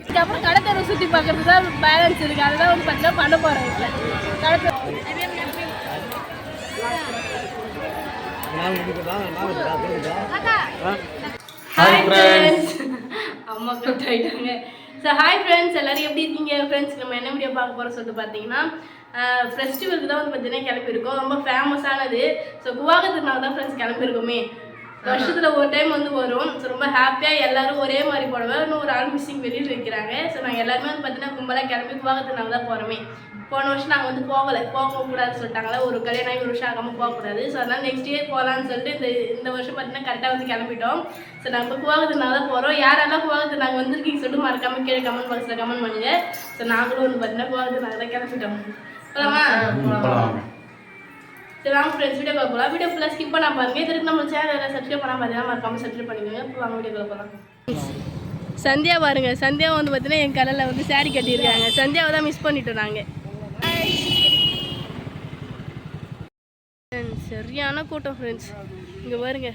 இதுக்கப்புறம் கடத்தரை சுற்றி பார்க்கறது தான் பேலன்ஸ் இருக்குது அதுதான் வந்து பார்த்தீங்கன்னா பண்ண வீட்டில் கடத்தரை ஹாய் ஃப்ரெண்ட்ஸ் அம்மா கட் ஆகிட்டாங்க ஸோ ஹாய் ஃப்ரெண்ட்ஸ் எல்லாரும் எப்படி இருக்கீங்க? ஃப்ரெண்ட்ஸ் நம்ம என்ன வீடியோ பார்க்க போகிறோம் சொல்லிட்டு பார்த்தீங்கன்னா ஃபெஸ்டிவலுக்கு தான் வந்து பார்த்தீங்கன்னா கிளம்பியிருக்கோம். ரொம்ப ஃபேமஸானது ஸோ குவாக திருநாள் தான் ஃப்ரெண்ட்ஸ் கிளம்பியிருக்கோமே. வருஷத்தில் ஒரு டைம் வந்து வரும். ஸோ ரொம்ப ஹாப்பியாக எல்லாரும் ஒரே மாதிரி போடுவேன் இன்னும் ஒரு ஆள் மிஸ்ஸிங் வெளியில் வைக்கிறாங்க ஸோ நாங்கள் எல்லாருமே வந்து பார்த்தீங்கன்னா கும்பலாக கிளம்பி குவாகத்தினால தான் போகிறோமே போன வருஷம் நாங்கள் வந்து போகலை. போகக்கூடாதுன்னு சொல்லிட்டாங்களா? ஒரு கல்யாணம் ஆகி ஒரு வருஷம் ஆகாமல் போகக்கூடாது ஸோ அதனால் நெக்ஸ்ட் இயர் போகலான்னு சொல்லிட்டு இந்த இந்த வருஷம் பார்த்தீங்கன்னா கரெக்டாக வந்து கிளம்பிட்டோம். ஸோ நம்ம குவாகத்தினால தான் போகிறோம் யாரெல்லாம் குவாகத்து நாங்கள் வந்திருக்கீங்க சொல்லிட்டு மறக்காம கீழே கமெண்ட் பாக்ஸில் கமெண்ட் பண்ணுங்க. ஸோ நாங்களும் வந்து பார்த்தீங்கன்னா குவாகத்தினால தான் கிளம்பிட்டோம். போகலாமா சரி வாங்க ஃப்ரெண்ட்ஸ் வீடியோ போகலாம் வீடியோ ஃபுல்லாக ஸ்கிப் பண்ண பாருங்க. இதுக்கு நம்ம சேனலில் சப்ஸ்கிரைப் பண்ணாம பார்த்தீங்கன்னா மறக்காம சப்ஸ்கிரைப் பண்ணிக்கோங்க. இப்போ வாங்க வீடியோ போகலாம் சந்தியா பாருங்க. சந்தியா வந்து பார்த்தீங்கன்னா என் கலரில் வந்து சாரி கட்டியிருக்காங்க. சந்தியாவை தான் மிஸ் பண்ணிட்டோம் நாங்கள் சரியான கூட்டம் ஃப்ரெண்ட்ஸ் இங்கே பாருங்க.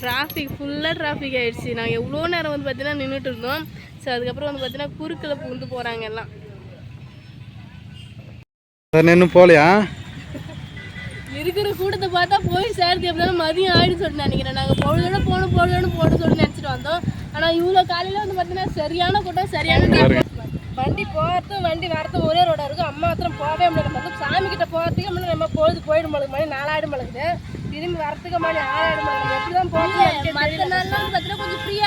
டிராஃபிக் ஃபுல்லாக டிராஃபிக் ஆகிடுச்சு நாங்கள் எவ்வளோ நேரம் வந்து பார்த்தீங்கன்னா நின்றுட்டு இருந்தோம். ஸோ அதுக்கப்புறம் வந்து பார்த்தீங்கன்னா குறுக்கில் புகுந்து போகிறாங்க எல்லாம். நின்று போகலையா இருக்கிற கூட்டத்தை பார்த்தா போய் சேர்த்து எப்படினாலும் மதியம் ஆயிடுன்னு சொல்லிட்டு நினைக்கிறேன். நாங்கள் பொழுதோட போகணும் பொழுதோட போகணும் சொல்லிட்டு நினச்சிட்டு வந்தோம். ஆனால் இவ்வளோ காலையில் வந்து பார்த்தீங்கன்னா சரியான கூட்டம் சரியான. வண்டி போகிறதும் வண்டி வரதும் ஒரே ரோடாக இருக்கும் அம்மா மாத்திரம் போகவே முடியல வந்து சாமி கிட்ட போகிறதுக்கு முன்னாடி நம்ம பொழுது போயிடும் மழுக்கு மணி நாலாயிரம் மழுக்குது திரும்பி வரத்துக்கு மணி ஆறாயிரம் மழுக்குது எப்படி தான் போகிறது மற்ற நாள்லாம் பார்த்தீங்கன்னா கொஞ்சம் ஃப்ரீயாக இருக்கும்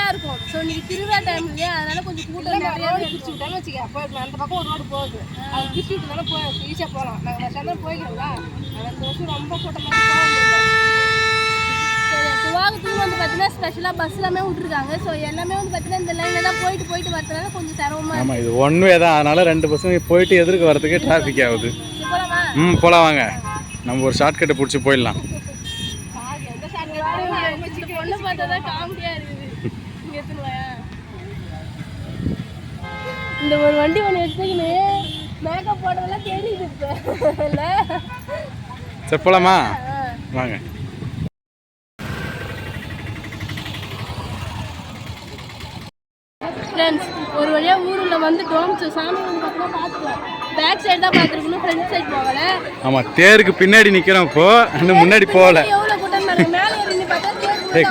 ஸோ இன்னைக்கு திருவிழா டைம் இல்லையா? அதனால கொஞ்சம் கூட்டம் நிறைய பிடிச்சி விட்டாலும் வச்சுக்க அப்போ அந்த பக்கம் ஒரு ரோடு போகுது. அது பிடிச்சி விட்டுனாலும் போய் ஈஸியாக போகலாம் நாங்கள் வருஷம் தான் போய்க்கிறோம்ல அந்த வருஷம் ரொம்ப கூட்டமாக போக முடியல. வந்து பார்த்தீங்கன்னா ஸ்பெஷலாக பஸ் எல்லாமே விட்டுருக்காங்க. ஸோ எல்லாமே வந்து பார்த்தீங்கன்னா இந்த லைனில் தான் போயிட்டு போயிட்டு வரதுனால கொஞ்சம் சிரமமாக ஆமாம் இது ஒன் வே தான். அதனால ரெண்டு பசங்க போயிட்டு எதிர்க்க வரதுக்கு டிராஃபிக் ஆகுது. ம் போகலாம் வாங்க. நம்ம ஒரு ஷார்ட்கட்டை பிடிச்சி போயிடலாம். இந்த பொண்ணு பார்த்தா தான் காமெடியாக இருக்குது இந்த ஒரு வண்டி ஒன்று எடுத்துக்கின்னு மேக்கப் போட்டதெல்லாம் தெரியுது இப்போ இல்லை? சரி போகலாமா வாங்க. ஃப்ரெண்ட்ஸ் ஒரு வழியாக ஊருள்ள வந்துட்டோம் ஸோ சாமி வந்து பார்த்தீங்கன்னா பார்த்துக்கலாம். பேக் சைடு தான் பார்த்துருக்கணும் ஃப்ரண்ட் சைடு போகல. ஆமாம் தேருக்கு பின்னாடி நிற்கிறோம் இப்போ. இன்னும் முன்னாடி போகல. எவ்வளோ கூட்டம் மேலே ஏறி பார்த்தா தேர்க்கு ஏய்,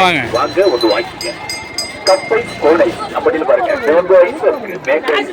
வாங்க. வாங்க கப்பை கோடை அப்படின்னு பாருங்க. ஐஸ் இருக்கு. ஐஸ்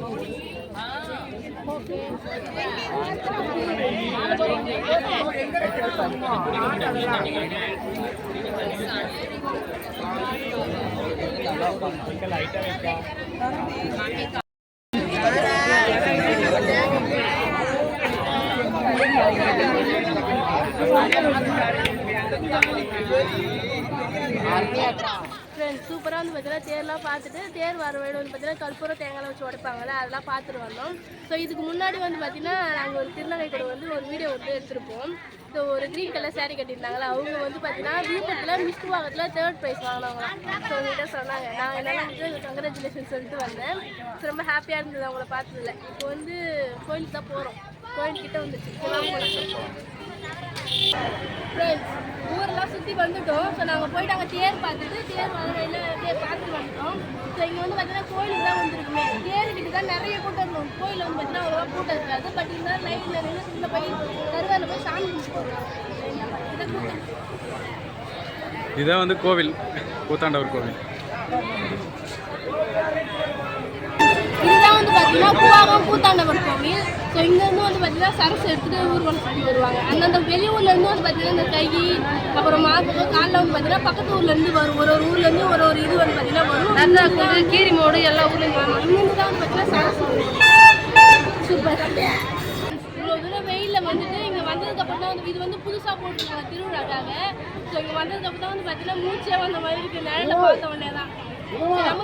ఆర్మీ అక్కడ ஃப்ரெண்ட்ஸ் சூப்பராக வந்து பார்த்தீங்கன்னா தேர்லாம் பார்த்துட்டு தேர் வர வழியில் வந்து பார்த்தீங்கன்னா கற்பூரம் தேங்காய் வச்சு உடைப்பாங்கல்ல அதெல்லாம் பார்த்துட்டு வந்தோம். ஸோ இதுக்கு முன்னாடி வந்து பார்த்தீங்கன்னா நாங்கள் ஒரு திருநங்கை கூட வந்து ஒரு வீடியோ வந்து எடுத்திருப்போம். ஸோ ஒரு க்ரீன் கலர் சேரீ கட்டியிருந்தாங்களா அவங்க வந்து பார்த்தீங்கன்னா விழுப்புரத்தில் மிஸ்ட் பாகத்தில் தேர்ட் ப்ரைஸ் வாங்கினாங்களாம் ஸோ என்கிட்ட சொன்னாங்க. நான் என்னால் வந்து கங்க்ராச்சுலேஷன் சொல்லிட்டு வந்தேன். ஸோ ரொம்ப ஹாப்பியாக இருந்தது அவங்கள பார்த்ததில்ல இப்போ வந்து கோயிலுக்கு தான் போகிறோம் கோயில்கிட்ட வந்துச்சு. ஃப்ரெண்ட்ஸ் சுற்றி வந்துட்டோம். ஸோ நாங்கள் போயிட்டு அங்கே தேர் பார்த்துட்டு தேர் வர தேர் பார்த்துட்டு வந்துட்டோம். ஸோ இங்கே வந்து பார்த்தீங்கன்னா கோயிலுக்கு தான் வந்துருக்குமே. தேர்கிட்ட தான் நிறைய கூட்டம் இருக்கும். கோயிலில் வந்து பார்த்தீங்கன்னா அவ்வளோவா கூட்டம் இருக்காது. பட் இருந்தாலும் நைட்டில் நின்று சின்ன போய் கருவாரில் போய் சாமி கும்பிட்டு இதான் வந்து கோவில். கூத்தாண்டவர் கோவில். பார்த்தீங்கன்னா கூவாகம் கூத்தாண்டவர் கோவில் ஸோ இங்கேருந்து வந்து பார்த்தீங்கன்னா சரசு எடுத்துகிட்டு ஊர்வலம் சுற்றி வருவாங்க. அந்தந்த வெளியூர்லேருந்து வந்து பார்த்தீங்கன்னா இந்த கை அப்புறம் மாதம் காலில் வந்து பார்த்தீங்கன்னா பக்கத்து ஊர்லேருந்து வரும். ஒரு ஒரு ஊர்லேருந்து ஒரு ஒரு இது வந்து பார்த்தீங்கன்னா வரும். நல்லா கீரி மோடு எல்லா ஊர்லேயும் வரும். இங்கேருந்து தான் வந்து பார்த்தீங்கன்னா சரசு சூப்பர் இவ்வளோ தூரம் வெயிலில் வந்துட்டு இங்கே வந்ததுக்கப்புறம் தான் வந்து இது வந்து புதுசாக போட்டிருக்காங்க திருவிழாக்காக. ஸோ இங்கே வந்ததுக்கப்புறம் தான் வந்து பார்த்தீங்கன்னா மூச்சே வந்த மாதிரி இருக்குது நிழலில் பார்த்த உடனே தான்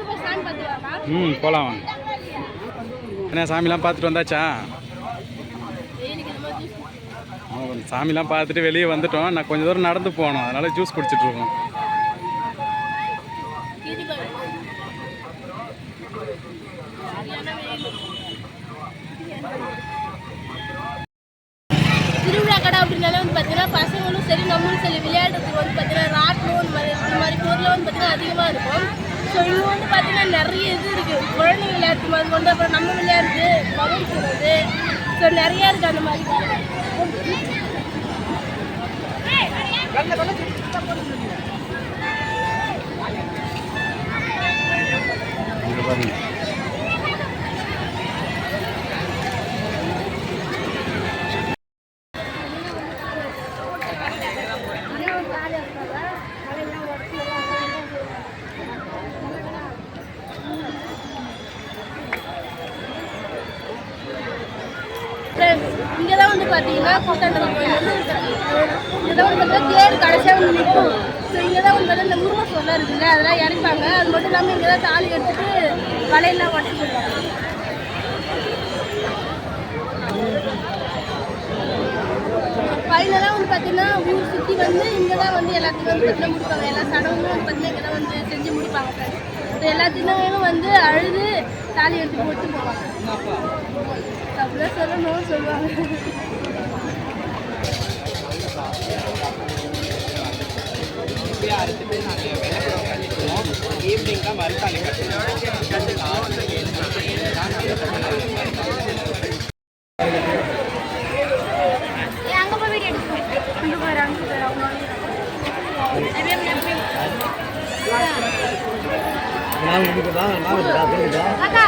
போய் சாமி பார்த்துருவாங்க ம் போகலாம் வாங்க. என்ன சாமிலாம் பார்த்துட்டு வந்தாச்சா? கொஞ்சம் சாமிலாம் பார்த்துட்டு வெளியே வந்துட்டோம். நான் கொஞ்சம் தூரம் நடந்து போனோம் அதனால ஜூஸ் குடிச்சிட்டு இருக்கோம் திருவிழா கடை அப்படின்னாலே வந்து பார்த்தீங்கன்னா பசங்களும் சரி நம்மளும் சரி விளையாடுறதுக்கு வந்து பார்த்தீங்கன்னா ராட்னம் இந்த மாதிரி இந்த மாதிரி பொருளை வந்து பார்த்தீங்கன்னா அதிகமாக இருக்கும். ஸோ வந்து பார்த்தீங்கன்னா நிறைய இது இருக்குது குழந்தைங்க விளையாட்டு மாதிரி கொண்டு அப்புறம் நம்ம விளையாடுறது பவன் சொல்கிறது ஸோ நிறைய இருக்குது அந்த மாதிரி. பாருங்க இங்கே தான் வந்து பார்த்தீங்கன்னா கூத்தாண்டவர் கோயில் வந்து இங்கே தான் வந்து தேர் கடைசியாக வந்து நிற்கும் ஸோ இங்கே தான் வந்து பார்த்தீங்கன்னா இந்த முருகை சொல்ல இருக்குல்ல அதெல்லாம் இறப்பாங்க. அது மட்டும் இல்லாமல் இங்கே தான் தாலி எடுத்துட்டு வலையெல்லாம் உடச்சி சொல்லுவாங்க ஃபைனலாக வந்து பார்த்தீங்கன்னா ஊர் சுற்றி வந்து இங்கே தான் வந்து எல்லாத்தையும் வந்து பார்த்தீங்கன்னா முடிப்பாங்க. எல்லா சடங்குகளும் வந்து பார்த்தீங்கன்னா இங்கே தான் வந்து செஞ்சு முடிப்பாங்க. Friends. ஸோ எல்லாத்தையுமே வந்து அழுது தாலி எடுத்து போட்டு போவாங்க. அப்படிலாம் சொல்லணும் சொல்லுவாங்க. அங்கே போய் வீடியோ எடுத்து அங்கே போய் அங்கே போய் அவங்க அக்கா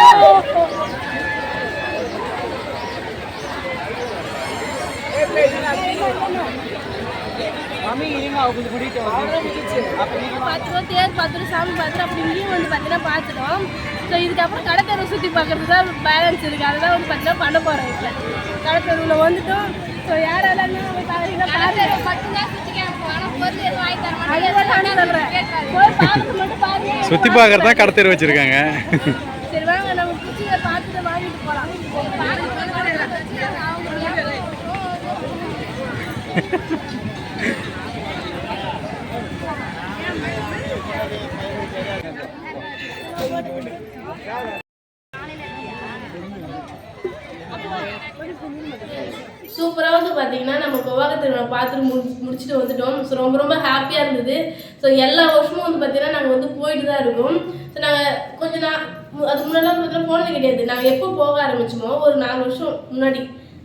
பார்த்துருவோம் தேர் பார்த்துட்டு சாமி பார்த்துட்டு அப்படி இங்கேயும் வந்து பார்த்தீங்கன்னா பார்த்துட்டோம் ஸோ இதுக்கப்புறம் கடத்தெருவை சுற்றி பார்க்குறது தான் பேலன்ஸ் இருக்குது அதுதான் வந்து பார்த்தீங்கன்னா பண்ண போகிறோம் இப்போ கடத்தெருவில் வந்துட்டோம் ஸோ யாரெல்லாம் போய் பாருங்க அதுதான் நானும் சொல்கிறேன் போய் மட்டும் பாருங்க சுற்றி பார்க்கறது தான் கடத்தேர் வச்சுருக்காங்க. சரி வாங்க நம்ம பிடிச்சத பார்த்துட்டு வாங்கிட்டு போகலாம் சூப்பராக வந்து பார்த்தீங்கன்னா நம்ம கோவாக திருவிழா பார்த்துட்டு முடி முடிச்சுட்டு வந்துட்டோம். ஸோ ரொம்ப ரொம்ப ஹாப்பியாக இருந்தது. ஸோ எல்லா வருஷமும் வந்து பார்த்தீங்கன்னா நாங்கள் வந்து போயிட்டு தான் இருக்கோம். ஸோ நாங்கள் கொஞ்ச நாள் அதுக்கு முன்னாடி பார்த்தீங்கன்னா போனது கிடையாது. நாங்கள் எப்போ போக ஆரம்பிச்சோமோ ஒரு நாலு வருஷம் முன்னாடி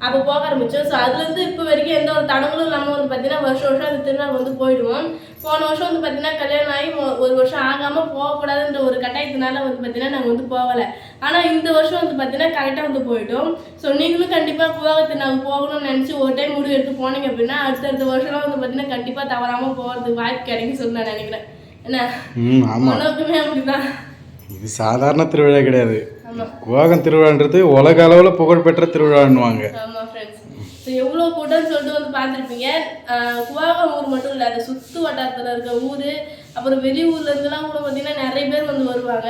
அப்போ போக ஆரம்பித்தோம் ஸோ அதுலேருந்து இப்போ வரைக்கும் எந்த ஒரு தடங்களும் இல்லாமல் வந்து பார்த்தீங்கன்னா வருஷம் வருஷம் அந்த திருநாள் வந்து போயிடுவோம். போன வருஷம் வந்து பார்த்தீங்கன்னா கல்யாணம் ஆகி ஒரு வருஷம் ஆகாமல் போகக்கூடாதுன்ற ஒரு கட்டாயத்தினால வந்து பார்த்தீங்கன்னா நாங்கள் வந்து போகலை. ஆனால் இந்த வருஷம் வந்து பார்த்தீங்கன்னா கரெக்டாக வந்து போயிட்டோம். ஸோ நீங்களும் கண்டிப்பாக குவாகத்தை நாங்கள் போகணும்னு நினச்சி ஒரு டைம் முடிவு எடுத்து போனீங்க அப்படின்னா அடுத்தடுத்த வருஷம்லாம் வந்து பார்த்தீங்கன்னா கண்டிப்பாக தவறாமல் போகிறதுக்கு வாய்ப்பு கிடைக்கும் சொல்லி நான் நினைக்கிறேன். என்ன? ம் ஆமாம் மனோக்குமே அப்படிதான். இது சாதாரண திருவிழா கிடையாது. குவாகம் திருவிழான்றது உலக அளவில் புகழ்பெற்ற திருவிழான்னுவாங்க. ஸோ எவ்வளோ கூட்டம்னு சொல்லிட்டு வந்து பார்த்துருப்பீங்க. குவாகம் ஊர் மட்டும் இல்லை அந்த சுற்று வட்டாரத்தில் இருக்க ஊர் அப்புறம் வெளியூர்ல இருந்துலாம் கூட பார்த்தீங்கன்னா நிறைய பேர் வந்து வருவாங்க.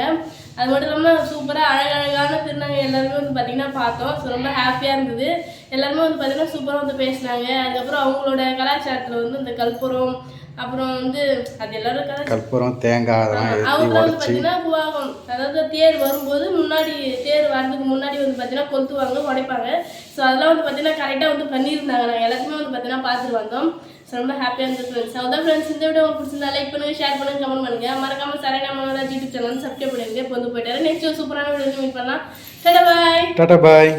அது மட்டும் இல்லாமல் சூப்பராக அழகழகான திருநாங்க எல்லாருமே வந்து பார்த்தீங்கன்னா பார்த்தோம். ஸோ ரொம்ப ஹாப்பியாக இருந்தது. எல்லாருமே வந்து பார்த்தீங்கன்னா சூப்பராக வந்து பேசினாங்க. அதுக்கப்புறம் அவங்களோட கலாச்சாரத்தில் வந்து இந்த கற்பூரம் அப்புறம் வந்து அது எல்லாரும் கற்பூரம் தேங்காய் அதெல்லாம் ஏற்றி அவங்க வந்து பார்த்தீங்கன்னா குவாகம். அதாவது தேர் வரும்போது முன்னாடி தேர் வர்றதுக்கு முன்னாடி வந்து பார்த்தீங்கன்னா கொளுத்துவாங்க உடைப்பாங்க. ஸோ அதெல்லாம் வந்து பார்த்தீங்கன்னா கரெக்டாக வந்து பண்ணியிருந்தாங்க. நாங்கள் எல்லாத்தையுமே வந்து பார்த்தீங்கன்னா பார்த்துட்டு வந்தோம். ஸோ ரொம்ப ஹாப்பியாக இருந்தது ஃப்ரெண்ட்ஸ் அதான் ஃப்ரெண்ட்ஸ் இந்த வீடியோ உங்களுக்கு பிடிச்சிருந்தா லைக் பண்ணுங்கள் ஷேர் பண்ணுங்கள் கமெண்ட் பண்ணுங்கள் மறக்காம சரணா மனோராஜ் யூடியூப் சேனல் சப்ஸ்கிரைப் பண்ணிருங்க இப்போ வந்து போயிட்டாரு. நெக்ஸ்ட் சூப்பரான வீடியோ மீட் பண்ணலாம். டாடா பாய் டாடா பாய்